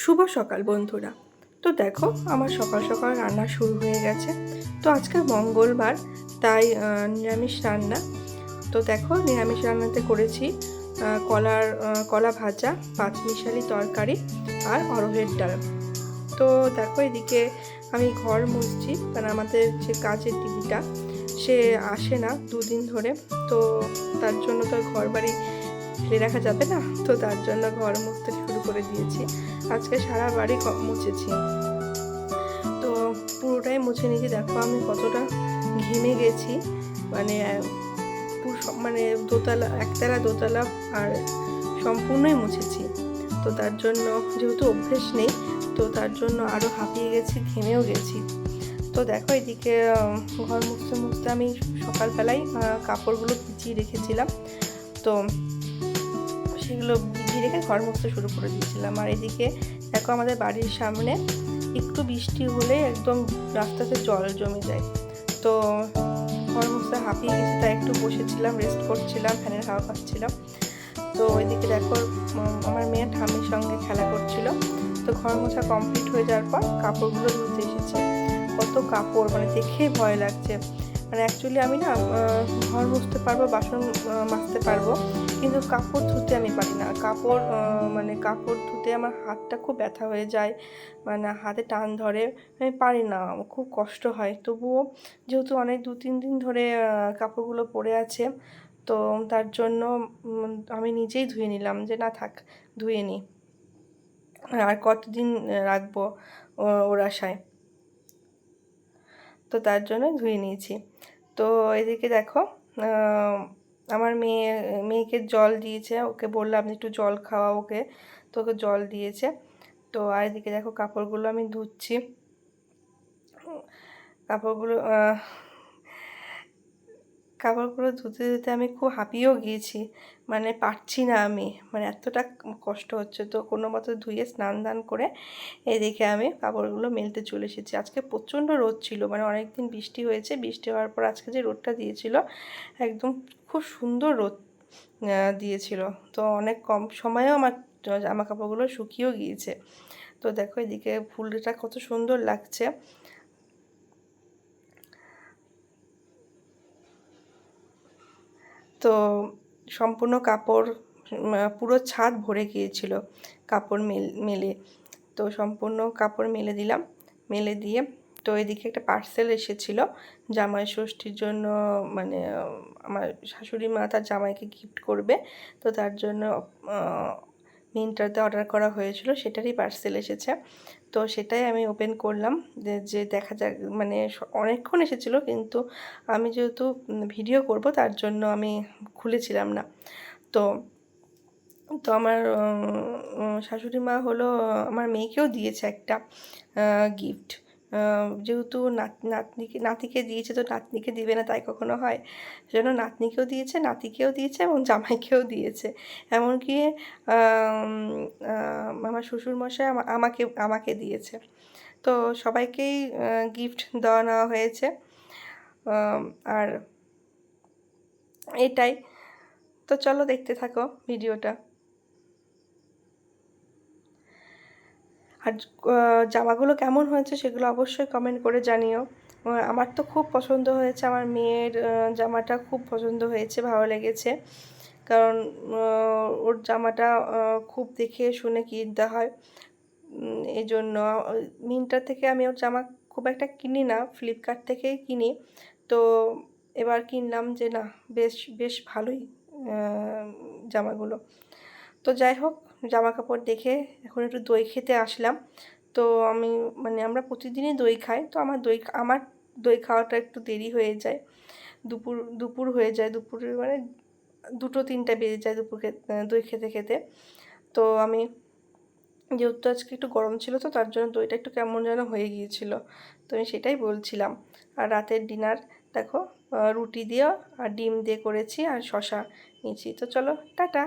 শুভ সকাল বন্ধুরা। তো দেখো, আমার সকাল সকাল রান্না শুরু হয়ে গেছে। তো আজকে মঙ্গলবার, তাই নিরামিষ রান্না। তো দেখো, নিরামিষ রান্নাতে করেছি কলার কলা ভাজা, পাঁচমিশালি তরকারি আর অরহের ডাল। তো দেখো, এদিকে আমি ঘর মুছছি, কারণ আমাদের যে কাজের দিদিটা সে আসে না দুদিন ধরে। তো তার জন্য তো ঘর বাড়ি ফেলে রাখা যাবে না? তো তার জন্য ঘর মুছতে শুরু করে দিয়েছি। আজকে সারা বাড়ি মুছেছি। তো পুরোটাই মুছে নিয়েছি। দেখো আমি কতটা ঘেমে গেছি। মানে মানে দোতলা একতলা, দোতলা আর সম্পূর্ণই মুছেছি। তো তার জন্য যেহেতু অভ্যেস নেই, তো তার জন্য আরও হাঁপিয়ে গেছি, ঘেমেও গেছি। তো দেখো এদিকে ঘর মুছতে মুছতে আমি সকালবেলায় কাপড়গুলো ভিজিয়ে রেখেছিলাম। তো সেগুলো ভিজিয়ে রেখে ঘর মুছতে শুরু করে দিয়েছিলাম। আর এদিকে দেখো আমাদের বাড়ির সামনে একটু বৃষ্টি হলে একদম রাস্তাতে জল জমে যায়। তো ঘর মুছতে হাঁপিয়ে গেছি, তাই একটু বসেছিলাম রেস্ট করছিলাম, ফ্যানের হাওয়া খাচ্ছিলাম তো ওইদিকে দেখো আমার মেয়ে ঠামির সঙ্গে খেলা করছিল। তো ঘর মোছা কমপ্লিট হয়ে যাওয়ার পর কাপড়গুলো ধুতে এসেছে। কত কাপড় মানে দেখেই ভয় লাগছে। মানে অ্যাকচুয়ালি আমি না ঘর মুছতে পারব, বাসন মাজতে পারব, কিন্তু কাপড় ধুতে আমি পারি না। কাপড় মানে কাপড় ধুতে আমার হাতটা খুব ব্যথা হয়ে যায় মানে হাতে টান ধরে, আমি পারি না, খুব কষ্ট হয়। তবুও যেহেতু অনেক দু, তিন দিন ধরে কাপড়গুলো পড়ে আছে, তো তার জন্য আমি নিজেই ধুয়ে নিলাম যে না থাক, ধুয়ে নিই আর কতদিন রাখব ওর আশায়? তো তার জন্য ধুয়ে নিয়েছি। তো এদিকে দেখো আমার মেয়ে, মেয়েকে জল দিয়েছে, ওকে বললাম একটু জল খাওয়া ওকে, তো ওকে জল দিয়েছে। তো আর এদিকে দেখো, কাপড়গুলো আমি ধুচ্ছি। কাপড়গুলো কাপড়গুলো ধুতে ধুতে আমি খুব হাঁপিয়েও গিয়েছি। মানে পারছি না আমি। মানে এতটা কষ্ট হচ্ছে তো কোনো মতো ধুয়ে স্নান দান করে এদিকে আমি কাপড়গুলো মেলতে চলে এসেছি। আজকে প্রচণ্ড রোদ ছিল। মানে অনেক দিন বৃষ্টি হয়েছে। বৃষ্টি হওয়ার পর আজকে যে রোদটা দিয়েছিল, একদম খুব সুন্দর রোদ দিয়েছিল। তো অনেক কম সময়েও আমার জামা কাপড়গুলো শুকিয়েও গিয়েছে। তো দেখো এদিকে ফুলটা কত সুন্দর লাগছে। তো সম্পূর্ণ কাপড় পুরো ছাদ ভরে গিয়েছিল কাপড় মেল, মেলে। তো সম্পূর্ণ কাপড় মেলে দিলাম, মেলে দিয়ে তো এদিকে একটা পার্সেল এসেছিল জামাই ষষ্ঠীর জন্য মানে আমার শাশুড়ি মা তার জামাইকে গিফট করবে। তো তার জন্য মিন্ত্রাতে অর্ডার করা হয়েছিল, সেটারই পার্সেল এসেছে। তো সেটাই আমি ওপেন করলাম, যে দেখা যাক মানে অনেকক্ষণ এসেছিল, কিন্তু আমি যেহেতু ভিডিও করব, তার জন্য আমি খুলেছিলাম না। তো তো আমার শাশুড়ি মা হলো, আমার মেয়েকেও দিয়েছে একটা গিফট যেহেতু নাত, নাতনিকে, নাতিকে দিয়েছে তো নাতনিকে দিবে না, তাই কখনো হয়। সেজন্য নাতনিকেও দিয়েছে, নাতিকেও দিয়েছে এবং জামাইকেও দিয়েছে। এমনকি আমার শ্বশুরমশাই আমা- আমাকে আমাকে দিয়েছে। তো সবাইকেই গিফট দেওয়া নেওয়া হয়েছে। আর এটাই। তো চলো দেখতে থাকো ভিডিওটা। আর জামাগুলো কেমন হয়েছে সেগুলো অবশ্যই কমেন্ট করে জানিও। আমার তো খুব পছন্দ হয়েছে, আমার মেয়ের জামাটা খুব পছন্দ হয়েছে, ভালো লেগেছে। কারণ ওর জামাটা খুব দেখে শুনে কিনতে হয়। এই জন্য মিন্ত্রা থেকে আমি ওর জামা খুব একটা কিনি না, ফ্লিপকার্ট থেকেই কিনি। তো এবার কিনলাম যে না, বেশ বেশ ভালোই জামাগুলো। তো যাই হোক জামা কাপড় দেখে এখন একটু দই খেতে আসলাম। তো আমি মানে আমরা প্রতিদিনই দই খাই। তো আমার দই আমার দই খাওয়াটা একটু দেরি হয়ে যায়। দুপুর দুপুর হয়ে যায়। দুপুরে মানে দুটো, তিনটা বেজে যায় দুপুর দই খেতে খেতে। তো আমি, যেহেতু আজকে একটু গরম ছিল তো তার জন্য দইটা একটু কেমন যেন হয়ে গিয়েছিল। তো আমি সেটাই বলছিলাম। আর রাতের ডিনার দেখো রুটি দিয়ে আর ডিম দিয়ে করেছি আর শশা নিয়েছি। তো চলো, টাটা।